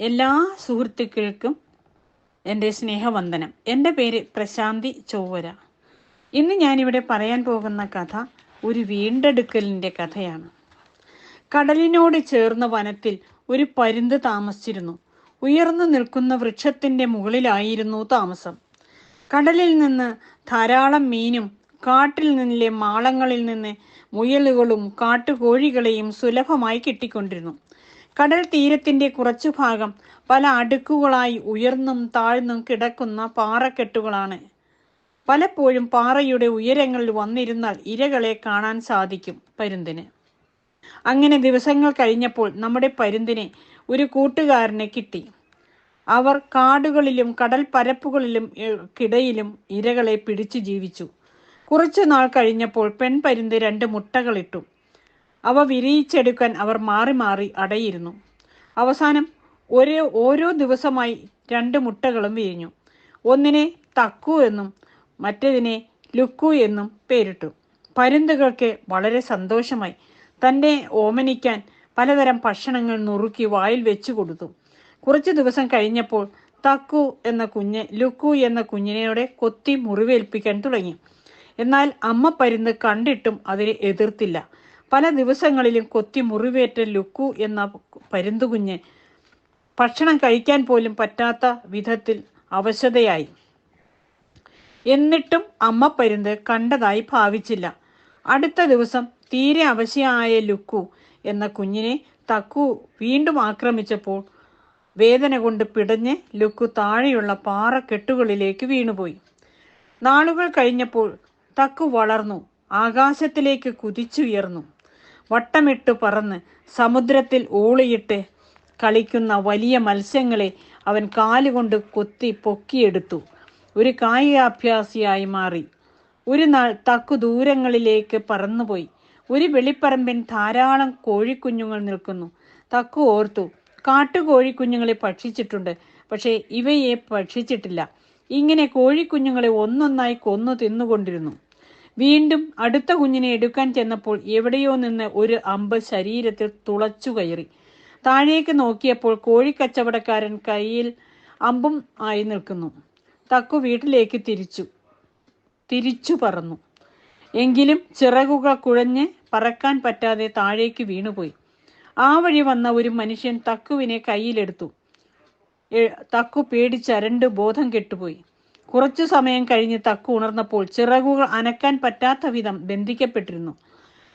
എല്ലാ സുഹൃത്തുക്കൾക്കും എന്റെ സ്നേഹവന്ദനം. എന്റെ പേര് പ്രശാന്തി ചൊവ്വര. ഇന്ന് ഞാനിവിടെ പറയാൻ പോകുന്ന കഥ ഒരു വീണ്ടെടുക്കലിന്റെ കഥയാണ്. കടലിനോട് ചേർന്ന വനത്തിൽ ഒരു പരുന്ത് താമസിച്ചിരുന്നു. ഉയർന്നു നിൽക്കുന്ന വൃക്ഷത്തിന്റെ മുകളിലായിരുന്നു താമസം. കടലിൽ നിന്ന് ധാരാളം മീനും കാട്ടിൽ നിന്നിലെ മാളങ്ങളിൽ നിന്ന് മുയലുകളും കാട്ടുകോഴികളെയും സുലഭമായി കിട്ടിക്കൊണ്ടിരുന്നു. കടൽ തീരത്തിന്റെ കുറച്ചു ഭാഗം പല അടുക്കുകളായി ഉയർന്നും താഴ്ന്നും കിടക്കുന്ന പാറക്കെട്ടുകളാണ്. പലപ്പോഴും പാറയുടെ ഉയരങ്ങളിൽ വന്നിരുന്നാൽ ഇരകളെ കാണാൻ സാധിക്കും പരുന്തിന്. അങ്ങനെ ദിവസങ്ങൾ കഴിഞ്ഞപ്പോൾ നമ്മുടെ പരുന്തിനെ ഒരു കൂട്ടുകാരനെ കിട്ടി. അവർ കാടുകളിലും കടൽ പരപ്പുകളിലും കിടയിലും ഇരകളെ പിടിച്ചു ജീവിച്ചു. കുറച്ചു നാൾ കഴിഞ്ഞപ്പോൾ പെൺപരുന്ത് രണ്ട് മുട്ടകളിട്ടു അവ വിരിയിച്ചെടുക്കാൻ അവർ മാറി മാറി അടയിരുന്നു. അവസാനം ഒരേ ഓരോ ദിവസമായി രണ്ട് മുട്ടകളും വിരിഞ്ഞു. ഒന്നിനെ തക്കു എന്നും മറ്റതിനെ ലുക്കു എന്നും പേരിട്ടു. പരുന്തുകൾക്ക് വളരെ സന്തോഷമായി. തന്നെ ഓമനിക്കാൻ പലതരം ഭക്ഷണങ്ങൾ നുറുക്കി വായിൽ വെച്ചു കൊടുത്തു. കുറച്ച് ദിവസം കഴിഞ്ഞപ്പോൾ തക്കു എന്ന കുഞ്ഞ് ലുക്കു എന്ന കുഞ്ഞിനോടെ കൊത്തി മുറിവേൽപ്പിക്കാൻ തുടങ്ങി. എന്നാൽ അമ്മ പരുന്ത് കണ്ടിട്ടും അതിനെ എതിർത്തില്ല. പല ദിവസങ്ങളിലും കൊത്തി മുറിവേറ്റ ലുക്കു എന്ന പരുന്തുകുഞ്ഞ് ഭക്ഷണം കഴിക്കാൻ പോലും പറ്റാത്ത വിധത്തിൽ അവശതയായി. എന്നിട്ടും അമ്മ പരുന്ത് കണ്ടതായി ഭാവിച്ചില്ല. അടുത്ത ദിവസം തീരെ അവശയായ ലുക്കു എന്ന കുഞ്ഞിനെ തക്കു വീണ്ടും ആക്രമിച്ചപ്പോൾ വേദന കൊണ്ട് പിടഞ്ഞ് ലുക്കു താഴെയുള്ള പാറക്കെട്ടുകളിലേക്ക് വീണുപോയി. നാളുകൾ കഴിഞ്ഞപ്പോൾ തക്കു വളർന്നു ആകാശത്തിലേക്ക് കുതിച്ചുയർന്നു. വട്ടമിട്ട് പറന്ന് സമുദ്രത്തിൽ ഊളിയിട്ട് കളിക്കുന്ന വലിയ മത്സ്യങ്ങളെ അവൻ കാലുകൊണ്ട് കൊത്തി പൊക്കിയെടുത്തു. ഒരു കായികാഭ്യാസിയായി മാറി. ഒരു നാൾ തക്കു ദൂരങ്ങളിലേക്ക് പറന്നുപോയി. ഒരു വെളിപ്പറമ്പിൻ ധാരാളം കോഴിക്കുഞ്ഞുങ്ങൾ നിൽക്കുന്നു. തക്കു ഓർത്തു കാട്ടുകോഴിക്കുഞ്ഞുങ്ങളെ ഭക്ഷിച്ചിട്ടുണ്ട് പക്ഷേ ഇവയെ ഭക്ഷിച്ചിട്ടില്ല. ഇങ്ങനെ കോഴിക്കുഞ്ഞുങ്ങളെ ഒന്നൊന്നായി കൊന്നു തിന്നുകൊണ്ടിരുന്നു. വീണ്ടും അടുത്ത കുഞ്ഞിനെ എടുക്കാൻ ചെന്നപ്പോൾ എവിടെയോ നിന്ന് ഒരു അമ്പ് ശരീരത്തിൽ തുളച്ചു കയറി. താഴേക്ക് നോക്കിയപ്പോൾ കോഴിക്കച്ചവടക്കാരൻ കയ്യിൽ അമ്പും ആയി നിൽക്കുന്നു. തക്കു വീട്ടിലേക്ക് തിരിച്ചു. തിരിച്ചു പറന്നു. എങ്കിലും ചിറകുകൾ കുഴഞ്ഞ് പറക്കാൻ പറ്റാതെ താഴേക്ക് വീണുപോയി. ആ വഴി വന്ന ഒരു മനുഷ്യൻ തക്കുവിനെ കയ്യിലെടുത്തു. തക്കു പേടിച്ചരണ്ട് ബോധം കെട്ടുപോയി. കുറച്ചു സമയം കഴിഞ്ഞ് തക്കു ഉണർന്നപ്പോൾ ചിറകുകൾ അനക്കാൻ പറ്റാത്ത വിധം ബന്ധിക്കപ്പെട്ടിരുന്നു.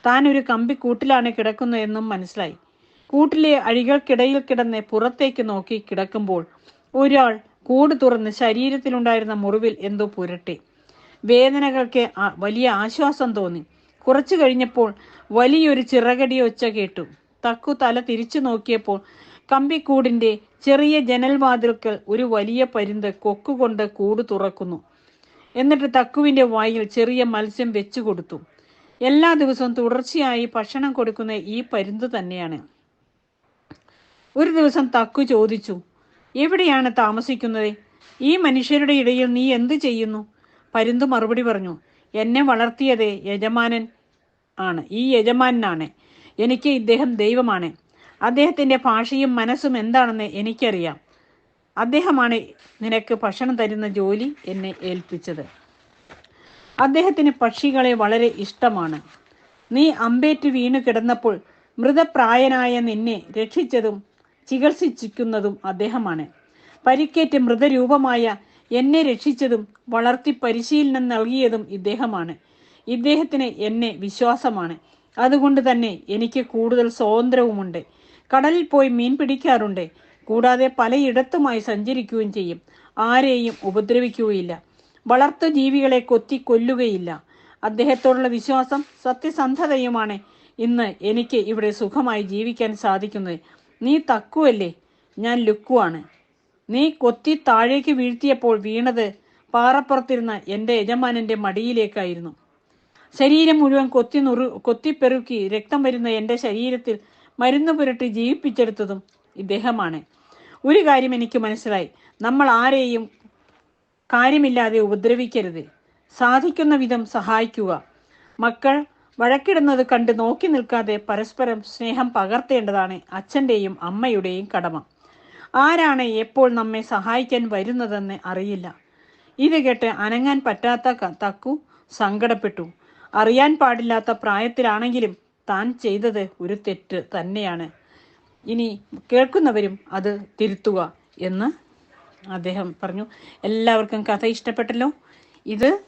താൻ ഒരു കമ്പി കൂട്ടിലാണ് കിടക്കുന്നതെന്നും മനസ്സിലായി. കൂട്ടിലെ അഴികൾക്കിടയിൽ കിടന്ന് പുറത്തേക്ക് നോക്കി കിടക്കുമ്പോൾ ഒരാൾ കൂട് തുറന്ന് ശരീരത്തിലുണ്ടായിരുന്ന മുറിവിൽ എന്തോ പുരട്ടി. വേദനകൾക്ക് വലിയ ആശ്വാസം തോന്നി. കുറച്ചു കഴിഞ്ഞപ്പോൾ വലിയൊരു ചിറകടി ഒച്ച കേട്ടു. തക്കു തല തിരിച്ചു നോക്കിയപ്പോൾ കമ്പിക്കൂടിന്റെ ചെറിയ ജനൽവാതിൽക്കൽ ഒരു വലിയ പരുന്ത് കൊക്കുകൊണ്ട് കൂട് തുറക്കുന്നു. എന്നിട്ട് തക്കുവിന്റെ വായിൽ ചെറിയ മത്സ്യം വെച്ചു കൊടുത്തു. എല്ലാ ദിവസവും തുടർച്ചയായി ഭക്ഷണം കൊടുക്കുന്ന ഈ പരുന്ത് തന്നെയാണ്. ഒരു ദിവസം തക്കു ചോദിച്ചു എവിടെയാണ് താമസിക്കുന്നത്? ഈ മനുഷ്യരുടെ ഇടയിൽ നീ എന്ത് ചെയ്യുന്നു? പരുന്ത് മറുപടി പറഞ്ഞു എന്നെ വളർത്തിയത് യജമാനൻ ആണ്. ഈ യജമാനാണ്. എനിക്ക് ഇദ്ദേഹം ദൈവമാണ്. അദ്ദേഹത്തിന്റെ ഭാഷയും മനസ്സും എന്താണെന്ന് എനിക്കറിയാം. അദ്ദേഹമാണ് നിനക്ക് ഭക്ഷണം തരുന്ന ജോലി എന്നെ ഏൽപ്പിച്ചത്. അദ്ദേഹത്തിന് പക്ഷികളെ വളരെ ഇഷ്ടമാണ്. നീ അമ്പേറ്റ് വീണു കിടന്നപ്പോൾ മൃതപ്രായനായ നിന്നെ രക്ഷിച്ചതും ചികിത്സിച്ചിരിക്കുന്നതും അദ്ദേഹമാണ്. പരിക്കേറ്റ് മൃതരൂപമായ എന്നെ രക്ഷിച്ചതും വളർത്തി പരിശീലനം നൽകിയതും ഇദ്ദേഹമാണ്. ഇദ്ദേഹത്തിന് എന്നെ വിശ്വാസമാണ്. അതുകൊണ്ട് തന്നെ എനിക്ക് കൂടുതൽ സ്വാതന്ത്ര്യവുമുണ്ട്. കടലിൽ പോയി മീൻ പിടിക്കാറുണ്ട്. കൂടാതെ പലയിടത്തുമായി സഞ്ചരിക്കുകയും ചെയ്യും. ആരെയും ഉപദ്രവിക്കുകയില്ല. വളർത്തു ജീവികളെ കൊത്തി കൊല്ലുകയില്ല. അദ്ദേഹത്തോടുള്ള വിശ്വാസം സത്യസന്ധതയുമാണ് ഇന്ന് എനിക്ക് ഇവിടെ സുഖമായി ജീവിക്കാൻ സാധിക്കുന്നത്. നീ തക്കുവല്ലേ? ഞാൻ ലുക്കുവാണ്. നീ കൊത്തി താഴേക്ക് വീഴ്ത്തിയപ്പോൾ വീണത് പാറപ്പുറത്തിരുന്ന എന്റെ യജമാനന്റെ മടിയിലേക്കായിരുന്നു. ശരീരം മുഴുവൻ കൊത്തി നുറു കൊത്തിപ്പെറുക്കി രക്തം വരുന്ന എന്റെ ശരീരത്തിൽ മരുന്ന് പുരട്ടി ജീവിപ്പിച്ചെടുത്തതും ഇദ്ദേഹമാണ്. ഒരു കാര്യം എനിക്ക് മനസ്സിലായി. നമ്മൾ ആരെയും കാര്യമില്ലാതെ ഉപദ്രവിക്കരുത്. സാധിക്കുന്ന വിധം സഹായിക്കുക. മക്കൾ വഴക്കിടുന്നത് കണ്ട് നോക്കി നിൽക്കാതെ പരസ്പരം സ്നേഹം പകർത്തേണ്ടതാണ് അച്ഛന്റെയും അമ്മയുടെയും കടമ. ആരാണ് എപ്പോൾ നമ്മെ സഹായിക്കാൻ വരുന്നതെന്ന് അറിയില്ല. ഇത് കേട്ട് അനങ്ങാൻ പറ്റാത്ത തക്കു സങ്കടപ്പെട്ടു. അറിയാൻ പാടില്ലാത്ത പ്രായത്തിലാണെങ്കിലും താൻ ചെയ്തത് ഒരു തെറ്റ് തന്നെയാണ്. ഇനി കേൾക്കുന്നവരും അത് തിരുത്തുക എന്ന് അദ്ദേഹം പറഞ്ഞു. എല്ലാവർക്കും കഥ ഇഷ്ടപ്പെട്ടല്ലോ? ഇത്